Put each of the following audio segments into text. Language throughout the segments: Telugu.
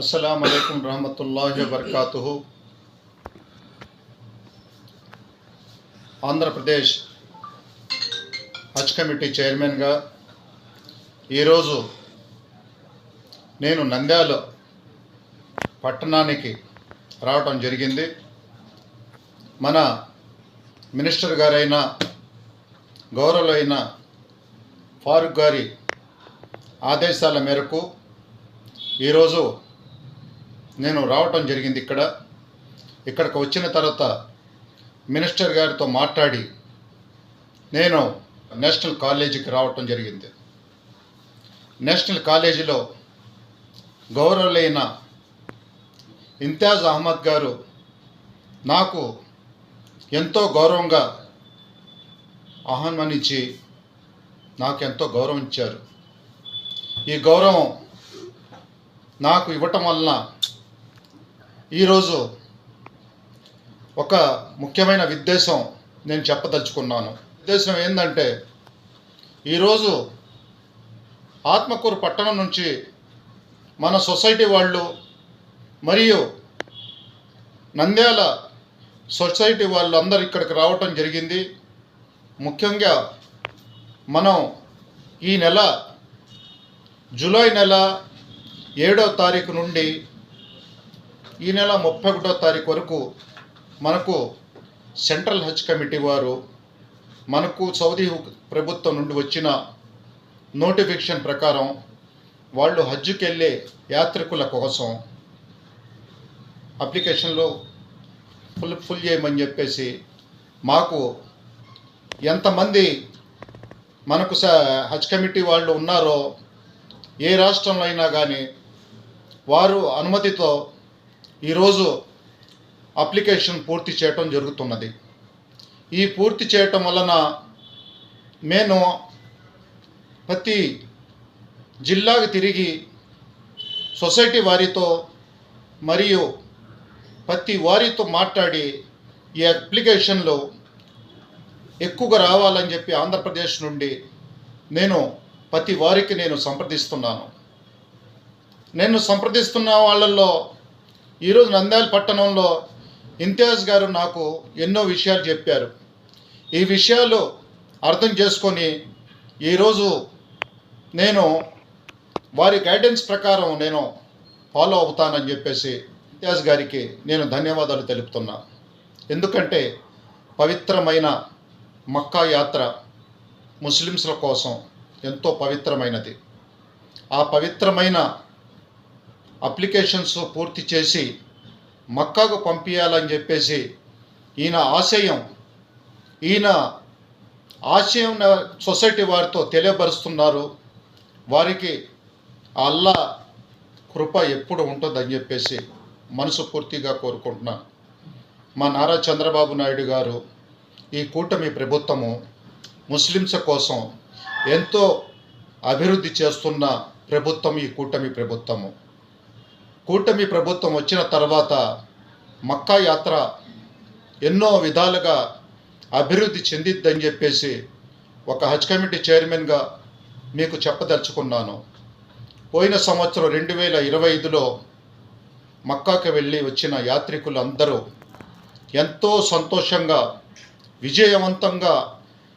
అస్సలం అయికం రహమతుల్లాహి వబర్కాతు ఆంధ్రప్రదేశ్ హజ్ కమిటీ చైర్మన్గా ఈరోజు నేను నంద్యాల పట్టణానికి రావటం జరిగింది. మన మినిస్టర్ గారైన గౌరవులైన ఫారూక్ గారి ఆదేశాల మేరకు ఈరోజు నేను రావటం జరిగింది ఇక్కడ. ఇక్కడికి వచ్చిన తర్వాత మినిస్టర్ గారితో మాట్లాడి నేను నేషనల్ కాలేజీకి రావటం జరిగింది. నేషనల్ కాలేజీలో గౌరవులైన ఇంతియాజ్ అహ్మద్ గారు నాకు ఎంతో గౌరవంగా ఆహ్వానించి నాకు ఎంతో గౌరవం ఇచ్చారు. ఈ గౌరవం నాకు ఇవ్వటం వలన ఈరోజు ఒక ముఖ్యమైన ఉద్దేశం నేను చెప్పదలుచుకున్నాను. ఉద్దేశం ఏంటంటే ఈరోజు ఆత్మకూరు పట్టణం నుంచి మన సొసైటీ వాళ్ళు మరియు నంద్యాల సొసైటీ వాళ్ళు అందరు ఇక్కడికి రావటం జరిగింది. ముఖ్యంగా మనం ఈ నెల జూలై నెల ఏడో తారీఖు నుండి ఈ నెల ముప్పై ఒకటో తారీఖు వరకు మనకు సెంట్రల్ హజ్ కమిటీ వారు మనకు సౌదీ ప్రభుత్వం నుండి వచ్చిన నోటిఫికేషన్ ప్రకారం వాళ్ళు హజ్జుకి వెళ్ళే యాత్రికుల కోసం అప్లికేషన్లు ఫుల్ ఫుల్ చేయమని చెప్పేసి మాకు ఎంతమంది మనకు స హజ్ కమిటీ వాళ్ళు ఉన్నారో ఏ రాష్ట్రంలో అయినా కానీ వారు అనుమతితో ఈరోజు అప్లికేషన్ పూర్తి చేయటం జరుగుతున్నది. ఈ పూర్తి చేయటం వలన నేను ప్రతి జిల్లాకు తిరిగి సొసైటీ వారితో మరియు ప్రతి వారితో మాట్లాడి ఈ అప్లికేషన్లో ఎక్కువగా రావాలని చెప్పి ఆంధ్రప్రదేశ్ నుండి నేను ప్రతి వారికి నేను సంప్రదిస్తున్నాను. నేను సంప్రదిస్తున్న వాళ్ళల్లో ఈరోజు నంద్యాల పట్టణంలో ఇంతియాజ్ గారు నాకు ఎన్నో విషయాలు చెప్పారు. ఈ విషయాలు అర్థం చేసుకొని ఈరోజు నేను వారి గైడెన్స్ ప్రకారం నేను ఫాలో అవుతానని చెప్పేసి ఇంతియాజ్ గారికి నేను ధన్యవాదాలు తెలుపుతున్నా. ఎందుకంటే పవిత్రమైన మక్కా యాత్ర ముస్లిమ్స్ల కోసం ఎంతో పవిత్రమైనది. ఆ పవిత్రమైన అప్లికేషన్స్ పూర్తి చేసి మక్కాకు పంపించాలని చెప్పేసి ఈయన ఆశయం ఈయన ఆశయం సొసైటీ వారితో తెలియపరుస్తున్నారు. వారికి అల్లా కృప ఎప్పుడు ఉంటుందని చెప్పేసి మనసు పూర్తిగా కోరుకుంటున్నాను. మా నారా చంద్రబాబు నాయుడు గారు ఈ కూటమి ప్రభుత్వము ముస్లిమ్స్ కోసం ఎంతో అభివృద్ధి చేస్తున్న ప్రభుత్వం ఈ కూటమి ప్రభుత్వము. కూటమి ప్రభుత్వం వచ్చిన తర్వాత మక్కా యాత్ర ఎన్నో విధాలుగా అభివృద్ధి చెందిద్దని చెప్పేసి ఒక హజ్ కమిటీ చైర్మన్గా మీకు చెప్పదలుచుకున్నాను. పోయిన సంవత్సరం రెండు వేల ఇరవై ఐదులో మక్కాకి వెళ్ళి వచ్చిన యాత్రికులు అందరూ ఎంతో సంతోషంగా విజయవంతంగా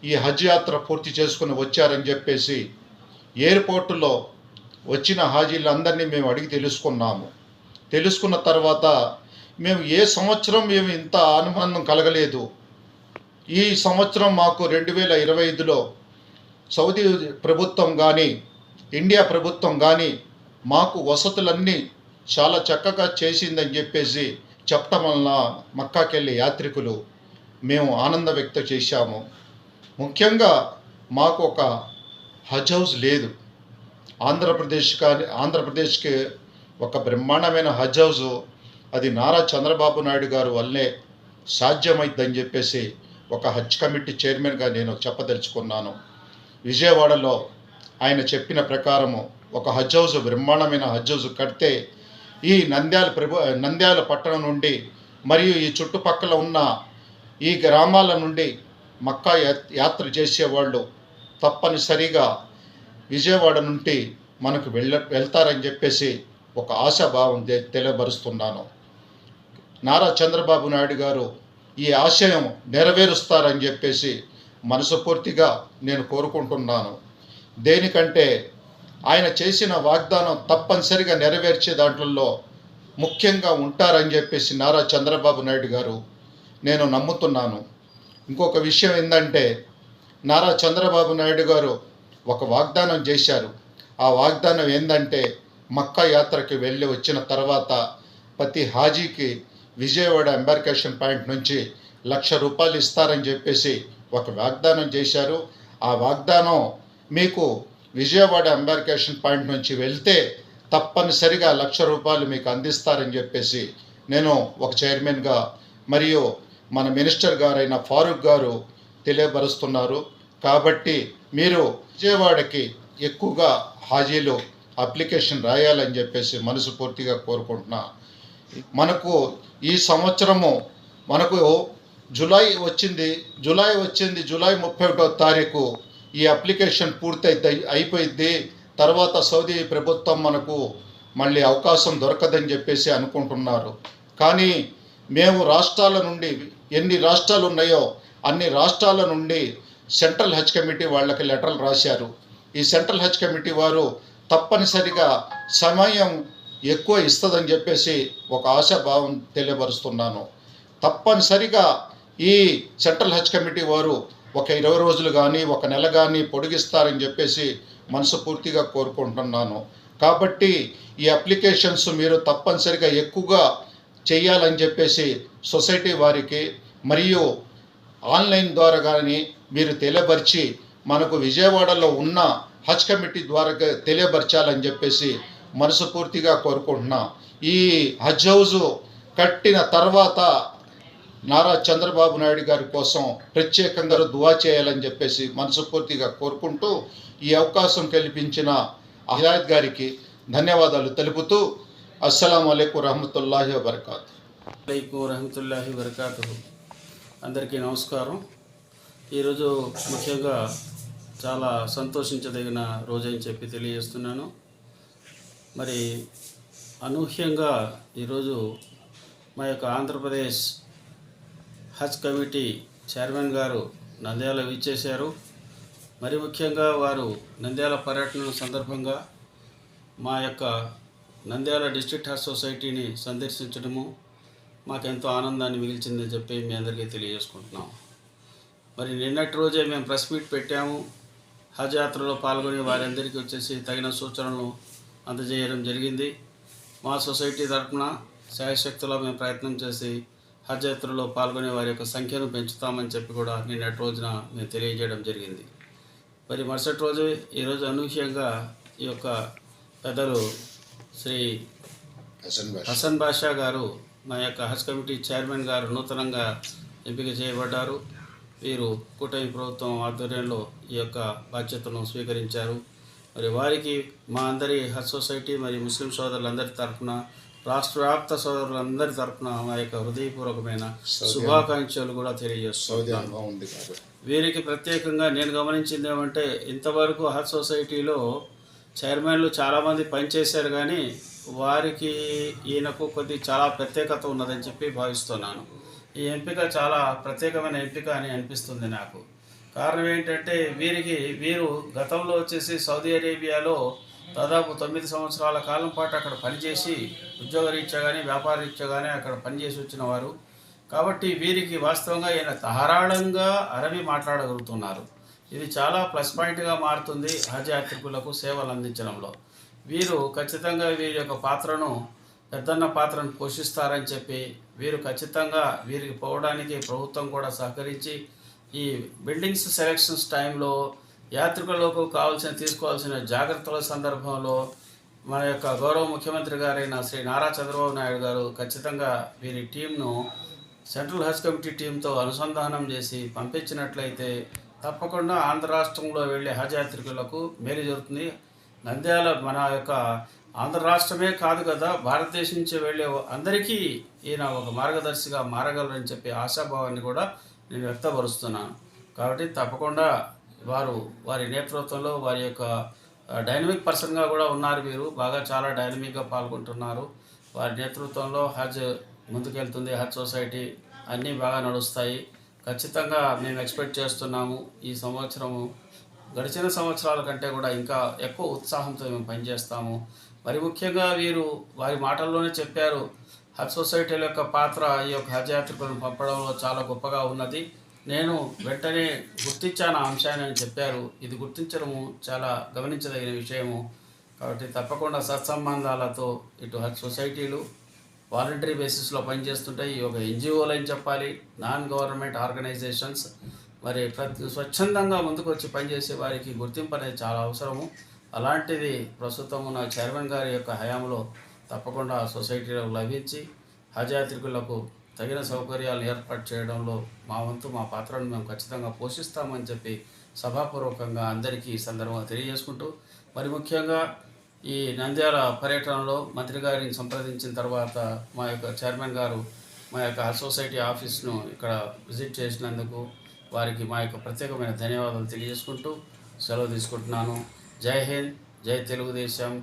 ఈ హజ్ యాత్ర పూర్తి చేసుకుని వచ్చారని చెప్పేసి ఎయిర్పోర్టులో వచ్చిన హాజీలందరినీ మేము అడిగి తెలుసుకున్నాము. తెలుసుకున్న తర్వాత మేము ఏ సంవత్సరం మేము ఇంత ఆనందం కలగలేదు. ఈ సంవత్సరం మాకు రెండు వేల ఇరవై ఐదులో సౌదీ ప్రభుత్వం కానీ ఇండియా ప్రభుత్వం కానీ మాకు వసతులన్నీ చాలా చక్కగా చేసిందని చెప్పేసి చెప్పటం వలన మక్కాకెళ్ళే యాత్రికులు మేము ఆనంద వ్యక్తం చేశాము. ముఖ్యంగా మాకు ఒక హజ్ హౌస్ లేదు. ఆంధ్రప్రదేశ్ కానీ ఆంధ్రప్రదేశ్కి ఒక బ్రహ్మాండమైన హజ్ హౌస్ అది నారా చంద్రబాబు నాయుడు గారు వల్లే సాధ్యమైందని చెప్పేసి ఒక హజ్ కమిటీ చైర్మన్గా నేను చెప్పదలుచుకున్నాను. విజయవాడలో ఆయన చెప్పిన ప్రకారము ఒక హజ్ హౌస్ బ్రహ్మాండమైన హజ్ హౌస్ కడితే ఈ నంద్యాల ప్రభు నంద్యాల పట్టణం నుండి మరియు ఈ చుట్టుపక్కల ఉన్న ఈ గ్రామాల నుండి మక్కా యా- యాత్ర చేసేవాళ్ళు తప్పనిసరిగా విజయవాడ నుండి మనకు వెళ్ళ వెళ్తారని చెప్పేసి ఒక ఆశాభావం తె- తెలియబరుస్తున్నాను నారా చంద్రబాబు నాయుడు గారు ఈ ఆశయం నెరవేరుస్తారని చెప్పేసి మనసుపూర్తిగా నేను కోరుకుంటున్నాను. దేనికంటే ఆయన చేసిన వాగ్దానం తప్పనిసరిగా నెరవేర్చే దాంట్లో ముఖ్యంగా ఉంటారని చెప్పేసి నారా చంద్రబాబు నాయుడు గారు నేను నమ్ముతున్నాను. ఇంకొక విషయం ఏంటంటే నారా చంద్రబాబు నాయుడు గారు ఒక వాగ్దానం చేశారు. ఆ వాగ్దానం ఏంటంటే మక్కా యాత్రకి వెళ్ళి వచ్చిన తర్వాత ప్రతి హాజీకి విజయవాడ ఎంబార్కేషన్ పాయింట్ నుంచి లక్ష రూపాయలు ఇస్తారని చెప్పేసి ఒక వాగ్దానం చేశారు. ఆ వాగ్దానం మీకు విజయవాడ ఎంబార్కేషన్ పాయింట్ నుంచి వెళ్తే తప్పనిసరిగా లక్ష రూపాయలు మీకు అందిస్తారని చెప్పేసి నేను ఒక చైర్మన్గా మరియు మన మినిస్టర్ గారైన ఫారూక్ గారు తెలియపరుస్తున్నారు. కాబట్టి మీరు విజయవాడకి ఎక్కువగా హాజీలు అప్లికేషన్ రాయాలని చెప్పేసి మనసు పూర్తిగా కోరుకుంటున్నా. మనకు ఈ సంవత్సరము మనకు జూలై వచ్చింది జూలై వచ్చింది జూలై ముప్పై ఒకటో తారీఖు ఈ అప్లికేషన్ పూర్తయితే అయిపోయింది తర్వాత సౌదీ ప్రభుత్వం మనకు మళ్ళీ అవకాశం దొరకదని చెప్పేసి అనుకుంటున్నారు. కానీ మేము రాష్ట్రాల నుండి ఎన్ని రాష్ట్రాలు ఉన్నాయో అన్ని రాష్ట్రాల నుండి సెంట్రల్ హజ్ కమిటీ వాళ్ళకి లెటర్లు రాశారు. ఈ సెంట్రల్ హజ్ కమిటీ వారు తప్పనిసరిగా సమయం ఎక్కువ ఇస్తుందని చెప్పేసి ఒక ఆశాభావం తెలియపరుస్తున్నాను. తప్పనిసరిగా ఈ సెంట్రల్ హజ్ కమిటీ వారు ఒక ఇరవై రోజులు కానీ ఒక నెల కానీ పొడిగిస్తారని చెప్పేసి మనసుపూర్తిగా కోరుకుంటున్నాను. కాబట్టి ఈ అప్లికేషన్స్ మీరు తప్పనిసరిగా ఎక్కువగా చేయాలని చెప్పేసి సొసైటీ వారికి మరియు ఆన్లైన్ ద్వారా కానీ మీరు తెలియపరిచి మనకు విజయవాడలో ఉన్న హజ్ కమిటీ ద్వారా తెలియపరచాలని చెప్పేసి మనసుపూర్తిగా కోరుకుంటున్నా. ఈ హజ్ హౌజ్ కట్టిన తర్వాత నారా చంద్రబాబు నాయుడు గారి కోసం ప్రత్యేకంగా దువా చేయాలని చెప్పేసి మనసుపూర్తిగా కోరుకుంటూ ఈ అవకాశం కల్పించిన హిదాయత్ గారికి ధన్యవాదాలు తెలుపుతూ అస్సలం అయికు రహమతుల్లాహి వబర్కాతు. అలైకు రహమతుల్లాహి వరకాతు అందరికీ నమస్కారం. ఈరోజు ముఖ్యంగా చాలా సంతోషించదగిన రోజని చెప్పి తెలియజేస్తున్నాను. మరి అనూహ్యంగా ఈరోజు మా యొక్క ఆంధ్రప్రదేశ్ హజ్ కమిటీ చైర్మన్ గారు నంద్యాల విచ్చేశారు. మరి ముఖ్యంగా వారు నంద్యాల పర్యటన సందర్భంగా మా యొక్క నంద్యాల డిస్ట్రిక్ట్ హజ్ సొసైటీని సందర్శించడము మాకెంతో ఆనందాన్ని మిగిల్చిందని చెప్పి మీ అందరికీ తెలియజేసుకుంటున్నాం. మరి నిన్నటి రోజే మేము ప్రెస్ మీట్ పెట్టాము. హజ్ యాత్రలో పాల్గొనే వారందరికీ వచ్చేసి తగిన సూచనలు అందజేయడం జరిగింది. మా సొసైటీ తరఫున శాయశక్తులా మేము ప్రయత్నం చేసి హజ్ యాత్రలో పాల్గొనే వారి యొక్క సంఖ్యను పెంచుతామని చెప్పి కూడా నిన్నటి రోజున మేము తెలియజేయడం జరిగింది. మరి మరుసటి రోజు ఈరోజు అనూహ్యంగా ఈ యొక్క పెద్దలు శ్రీ హసన్ బాషా గారు మా యొక్క హజ్ కమిటీ చైర్మన్ గారు నూతనంగా ఎంపిక చేయబడ్డారు. వీరు కూటమి ప్రభుత్వం ఆధ్వర్యంలో ఈ యొక్క బాధ్యతను స్వీకరించారు. మరి వారికి మా అందరి హజ్ సొసైటీ మరియు ముస్లిం సోదరులందరి తరఫున రాష్ట్ర వ్యాప్త సోదరులందరి తరఫున మా యొక్క హృదయపూర్వకమైన శుభాకాంక్షలు కూడా తెలియజేస్తున్నాను. వీరికి ప్రత్యేకంగా నేను గమనించింది ఏమంటే ఇంతవరకు హజ్ సొసైటీలో చైర్మన్లు చాలామంది పనిచేశారు కానీ వారికి ఈయనకు కొద్ది చాలా ప్రత్యేకత ఉన్నదని చెప్పి భావిస్తున్నాను. ఈ ఎంపిక చాలా ప్రత్యేకమైన ఎంపిక అని అనిపిస్తుంది నాకు. కారణం ఏంటంటే వీరికి వీరు గతంలో వచ్చేసి సౌదీ అరేబియాలో దాదాపు తొమ్మిది సంవత్సరాల కాలం పాటు అక్కడ పనిచేసి ఉద్యోగరీత్యా కానీ వ్యాపారరీత్యా కానీ అక్కడ పనిచేసి వచ్చిన వారు. కాబట్టి వీరికి వాస్తవంగా ఈయన ధారాళంగా అరబీ మాట్లాడగలుగుతున్నారు. ఇది చాలా ప్లస్ పాయింట్గా మారుతుంది హజ్ యాత్రికులకు సేవలు అందించడంలో. వీరు ఖచ్చితంగా వీరి యొక్క పాత్రను పెద్దన్న పాత్రను పోషిస్తారని చెప్పి వీరు ఖచ్చితంగా వీరికి పోవడానికి ప్రభుత్వం కూడా సహకరించి ఈ బిల్డింగ్స్ సెలక్షన్స్ టైంలో యాత్రికులకు కావాల్సిన తీసుకోవాల్సిన జాగ్రత్తల సందర్భంలో మన యొక్క గౌరవ ముఖ్యమంత్రి గారైన శ్రీ నారా చంద్రబాబు నాయుడు గారు ఖచ్చితంగా వీరి టీంను సెంట్రల్ హజ్ కమిటీ టీంతో అనుసంధానం చేసి పంపించినట్లయితే తప్పకుండా ఆంధ్ర రాష్ట్రంలో వెళ్ళే హజ్ యాత్రికులకు మేలు జరుగుతుంది. నంద్యాల మన యొక్క ఆంధ్ర రాష్ట్రమే కాదు కదా భారతదేశం నుంచి వెళ్ళే అందరికీ ఈయన ఒక మార్గదర్శిగా మారగలరని చెప్పి ఆశాభావాన్ని కూడా నేను వ్యక్తపరుస్తున్నాను. కాబట్టి తప్పకుండా వారు వారి నేతృత్వంలో వారి యొక్క డైనమిక్ పర్సన్గా కూడా ఉన్నారు మీరు బాగా చాలా డైనమిక్గా పాల్గొంటున్నారు. వారి నేతృత్వంలో హజ్ ముందుకెళ్తుంది హజ్ సొసైటీ అన్నీ బాగా నడుస్తాయి. ఖచ్చితంగా మేము ఎక్స్పెక్ట్ చేస్తున్నాము ఈ సంవత్సరము గడిచిన సంవత్సరాల కంటే కూడా ఇంకా ఎక్కువ ఉత్సాహంతో మేము పనిచేస్తాము. మరి ముఖ్యంగా వీరు వారి మాటల్లోనే చెప్పారు హజ్ సొసైటీల యొక్క పాత్ర ఈ యొక్క హజ్ యాత్రికులను పంపడంలో చాలా గొప్పగా ఉన్నది. నేను వెంటనే గుర్తించాను ఆ అంశాన్ని అని చెప్పారు. ఇది గుర్తించడము చాలా గమనించదగిన విషయము. కాబట్టి తప్పకుండా సత్సంబంధాలతో ఇటు హజ్ సొసైటీలు వాలంటరీ బేసిస్లో పనిచేస్తుంటాయి. ఈ ఒక ఎన్జిఓలు అని చెప్పాలి నాన్ గవర్నమెంట్ ఆర్గనైజేషన్స్ మరి ప్రతి స్వచ్ఛందంగా ముందుకు వచ్చి పనిచేసే వారికి గుర్తింపు అనేది చాలా అవసరము. అలాంటిది ప్రస్తుతం ఉన్న చైర్మన్ గారి యొక్క హయాంలో తప్పకుండా సొసైటీలో లభించి హజయాత్రికులకు తగిన సౌకర్యాలు ఏర్పాటు చేయడంలో మా వంతు మా పాత్రను మేము ఖచ్చితంగా పోషిస్తామని చెప్పి సభాపూర్వకంగా అందరికీ ఈ సందర్భంగా తెలియజేసుకుంటూ మరి ముఖ్యంగా ఈ నంద్యాల పర్యటనలో మంత్రి గారిని సంప్రదించిన తర్వాత మా యొక్క చైర్మన్ గారు మా యొక్క సొసైటీ ఆఫీస్ను ఇక్కడ విజిట్ చేసినందుకు వారికి మా యొక్క ప్రత్యేకమైన ధన్యవాదాలు తెలియజేసుకుంటూ సెలవు తీసుకుంటున్నాను. జై హింద్ జై తెలుగుదేశం.